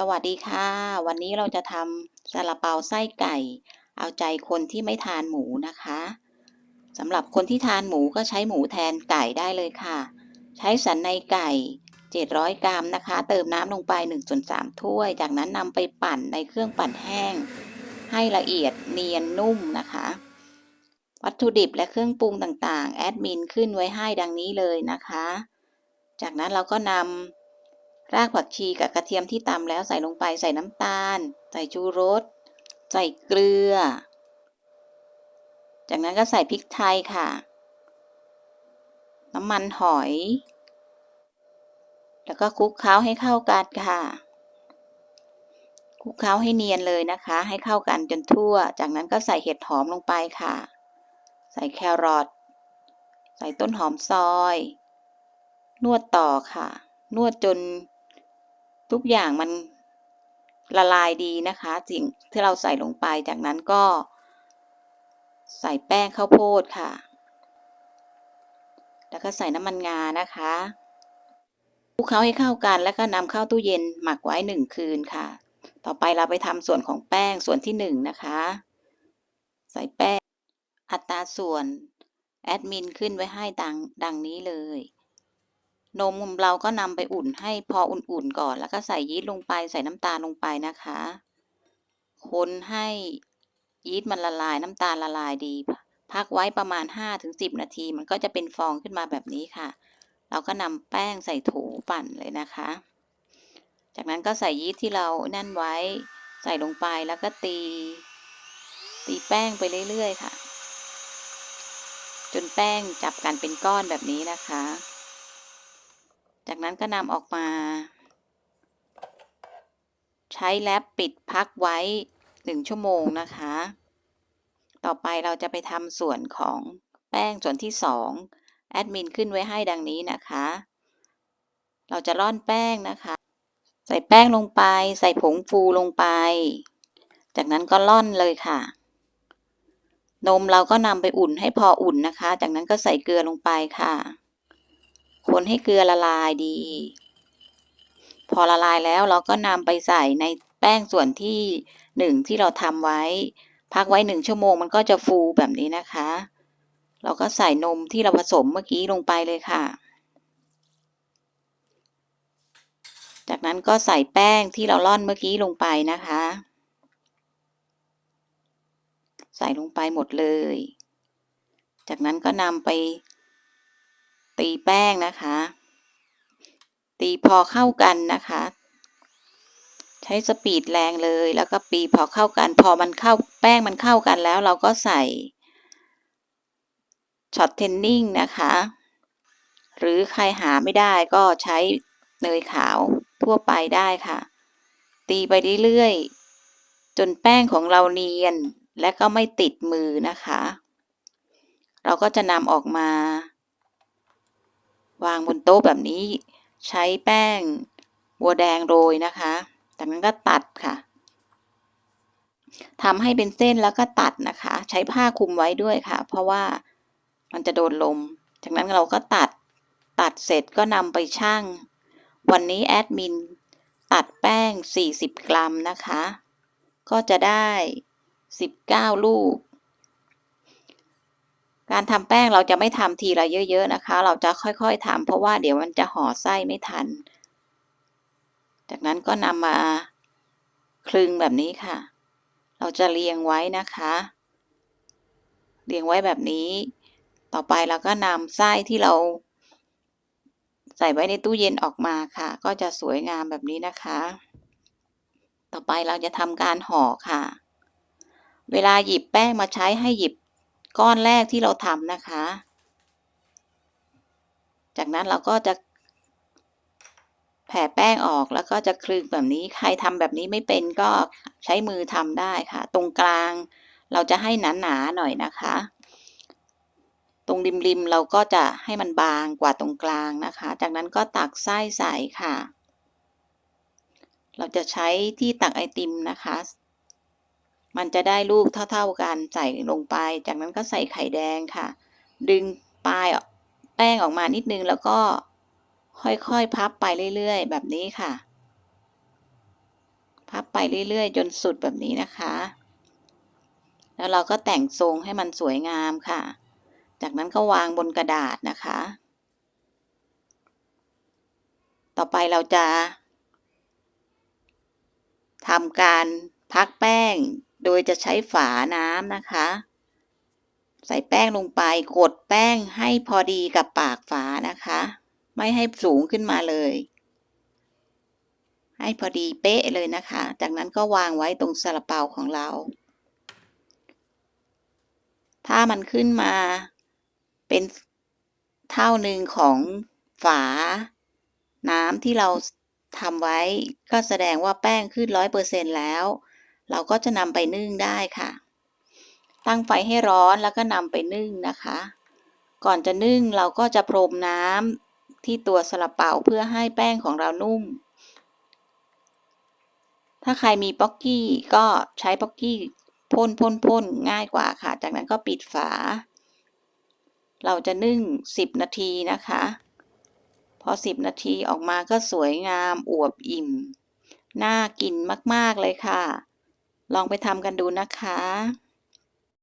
สวัสดีค่ะ วันนี้เราจะทำซาลาเปาไส้ไก่ เอาใจคนที่ไม่ทานหมูนะคะสำหรับคนที่ทานหมูก็ใช้หมูแทนไก่ได้เลยค่ะ ใช้สันในไก่ 700 กรัมนะคะ เติมน้ำลงไป1ส่วน3ถ้วย จากนั้นนำไปปั่นในเครื่องปั่นแห้ง ให้ละเอียดเนียนนุ่มนะคะ วัตถุดิบและเครื่องปรุงต่างๆ แอดมินขึ้นไว้ให้ดังนี้เลยนะคะ จากนั้นเราก็นำ รากผักชีกับกระเทียมที่ตำแล้วใส่ลงไปใส่น้ำตาล ใส่ชูรส ใส่เกลือ จากนั้นก็ใส่พริกไทยค่ะ น้ำมันหอย แล้วก็คลุกเคล้าให้เข้ากันค่ะคลุกเคล้าให้เนียนเลยนะคะ ให้เข้ากันจนทั่ว จากนั้นก็ใส่เห็ดหอมลงไปค่ะ ใส่แครอทใส่ต้นหอมซอย นวดต่อค่ะ นวดจน ทุกอย่างมันละลายดีนะคะสิ่งที่เราใส่ลงไปจากนั้นก็ ใส่แป้งข้าวโพดค่ะ แล้วก็ใส่น้ำมันงานะคะคลุกเคล้าให้เข้ากันแล้วก็นำเข้าตู้เย็นหมักไว้หนึ่งคืนค่ะ ต่อไปเราไปทำส่วนของแป้งส่วนที่หนึ่งนะคะ ใส่แป้งอัตราส่วน แอดมินขึ้นไว้ให้ดังดังนี้เลย นมเราก็นำไปอุ่นให้พออุ่นๆก่อน แล้วก็ใส่ยีสต์ลงไปใส่น้ำตาลลงไปนะคะ คนให้ยีสต์มันละลายน้ำตาลละลายดี พักไว้ประมาณ 5-10 นาที มันก็จะเป็นฟองขึ้นมาแบบนี้ค่ะ เราก็นำแป้งใส่ถูปั่นเลยนะคะ จากนั้นก็ใส่ยีสต์ที่เรานั่นไว้ใส่ลงไปแล้วก็ตี ตีแป้งไปเรื่อยๆค่ะ จนแป้งจับกันเป็นก้อนแบบนี้นะคะ จากนั้นก็นำออกมา ใช้แรปปิดพักไว้หนึ่งชั่วโมงนะคะ ต่อไปเราจะไปทำส่วนของแป้งส่วนที่สองแอดมินขึ้นไว้ให้ดังนี้นะคะ เราจะร่อนแป้งนะคะ ใส่แป้งลงไป ใส่ผงฟูลงไป จากนั้นก็ร่อนเลยค่ะนมเราก็นำไปอุ่นให้พออุ่นนะคะ จากนั้นก็ใส่เกลือลงไปค่ะ คนให้เกลือละลายดี พอละลายแล้วเราก็นำไปใส่ในแป้งส่วนที่หนึ่งที่เราทำไว้ พักไว้หนึ่งชั่วโมงมันก็จะฟูแบบนี้นะคะ เราก็ใส่นมที่เราผสมเมื่อกี้ลงไปเลยค่ะ จากนั้นก็ใส่แป้งที่เราล่อนเมื่อกี้ลงไปนะคะ ใส่ลงไปหมดเลย จากนั้นก็นำไป ตีแป้งนะคะ ตีพอเข้ากันนะคะ ใช้สปีดแรงเลย แล้วก็ปีพอเข้ากัน พอมันเข้าแป้งมันเข้ากันแล้ว เราก็ใส่ช็อตเทนนิ่งนะคะ หรือใครหาไม่ได้ก็ใช้เนยขาวทั่วไปได้ค่ะ ตีไปเรื่อยๆจนแป้งของเราเนียนและก็ไม่ติดมือนะคะ เราก็จะนำออกมา วางบนโต๊ะแบบนี้ ใช้แป้งบัวแดงโรยนะคะจากนั้นก็ตัดค่ะทำให้เป็นเส้นแล้วก็ตัดนะคะ ใช้ผ้าคลุมไว้ด้วยค่ะ เพราะว่ามันจะโดนลม จากนั้นเราก็ตัดตัดเสร็จก็นำไปชั่ง วันนี้แอดมินตัดแป้ง 40 กรัมนะคะ ก็จะได้ 19 ลูก การทำแป้งเราจะไม่ทำทีละเยอะ ๆ นะคะ เราจะค่อยๆทำเพราะว่าเดี๋ยวมันจะห่อไส้ไม่ทัน จากนั้นก็นำมาคลึงแบบนี้ค่ะ เราจะเรียงไว้นะคะ เรียงไว้แบบนี้ ต่อไปเราก็นำไส้ที่เรา ใส่ไว้ในตู้เย็นออกมาค่ะ ก็จะสวยงามแบบนี้นะคะ ต่อไปเราจะทำการห่อค่ะ เวลาหยิบแป้งมาใช้ให้หยิบ ก้อนแรกที่เราทำนะคะ จากนั้นเราก็จะแผ่แป้งออกแล้วก็จะคลึงแบบนี้ ใครทำแบบนี้ไม่เป็นก็ใช้มือทำได้ค่ะ ตรงกลางเราจะให้หนาๆหน่อยนะคะ ตรงริมๆเราก็จะให้มันบางกว่าตรงกลางนะคะ จากนั้นก็ตักไส้ใส่ค่ะ เราจะใช้ที่ตักไอติมนะคะ มันจะได้ลูกเท่า ๆกันใส่ลงไป จากนั้นก็ใส่ไข่แดงค่ะ ดึงปลายแป้งออกมานิดนึงแล้วก็ค่อยๆพับไปเรื่อยๆ แบบนี้ค่ะ พับไปเรื่อยๆ จนสุดแบบนี้นะคะ แล้วเราก็แต่งทรงให้มันสวยงามค่ะ จากนั้นก็วางบนกระดาษนะคะ ต่อไปเราจะทำการพักแป้ง โดยจะใช้ฝาน้ำนะคะ ใส่แป้งลงไปกดแป้งให้พอดีกับปากฝานะคะ ไม่ให้สูงขึ้นมาเลย ให้พอดีเป๊ะเลยนะคะ จากนั้นก็วางไว้ตรงซาลาเปาของเรา ถ้ามันขึ้นมาเป็นเท่าหนึ่งของฝา น้ำที่เราทำไว้ก็แสดงว่าแป้งขึ้นร้อยเปอร์เซ็นแล้ว เราก็จะนำไปนึ่งได้ค่ะ ตั้งไฟให้ร้อนแล้วก็นำไปนึ่งนะคะ ก่อนจะนึ่งเราก็จะพรมน้ำที่ตัวซาลาเปาเพื่อให้แป้งของเรานุ่ม ถ้าใครมีป๊อกกี้ก็ใช้ป๊อกกี้พ่นพ่นพ่นง่ายกว่าค่ะ จากนั้นก็ปิดฝา เราจะนึ่ง 10 นาทีนะคะ พอ 10 นาทีออกมาก็สวยงามอวบอิ่ม น่ากินมาก ๆ เลยค่ะ ลองไปทำกันดูนะคะ